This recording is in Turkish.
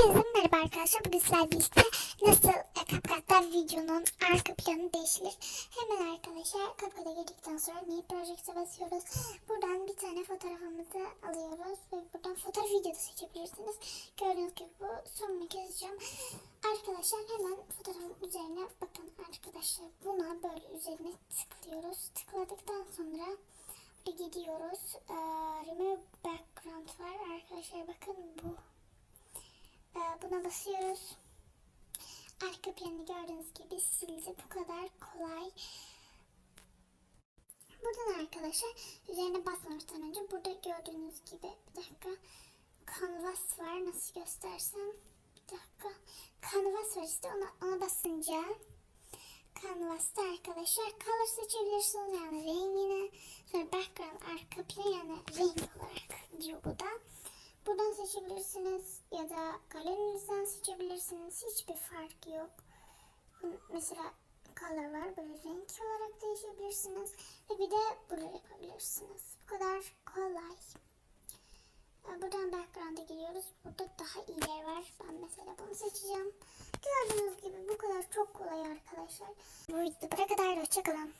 Hepinize merhaba arkadaşlar. Bugün sizlerle birlikte nasıl e, CapCut'ta videonun arka planı değişilir. Hemen arkadaşlar CapCut'a girdikten sonra New Project'e basıyoruz. Buradan bir tane fotoğrafımızı alıyoruz ve buradan fotoğraf videoda seçebilirsiniz. Gördüğünüz gibi bu son keseceğim. Arkadaşlar hemen fotoğrafın üzerine bakın arkadaşlar. Buna böyle üzerine tıklıyoruz. Tıkladıktan sonra gidiyoruz. Ee, remove background var arkadaşlar bakın bu. Buna basıyoruz. Arka planı gördüğünüz gibi sildi. Bu kadar kolay. Buradan arkadaşlar üzerine basmamıştan önce burada gördüğünüz gibi bir dakika canvas var. Nasıl göstersem bir dakika canvas var işte ona, ona basınca Canvas'ta arkadaşlar color seçebilirsiniz yani rengini. Sonra background arka plan yani renk olarak diyor bu da. Buradan seçebilirsiniz ya da galerinizden seçebilirsiniz. Hiçbir fark yok. Mesela color var. Böyle renk olarak değişebilirsiniz. Ve bir de buraya yapabilirsiniz. Bu kadar kolay. Ee, Buradan background'a giriyoruz. Burada daha iyiler var. Ben mesela bunu seçeceğim. Gördüğünüz gibi bu kadar çok kolay arkadaşlar. Bu videoda kadar. Hoşçakalın.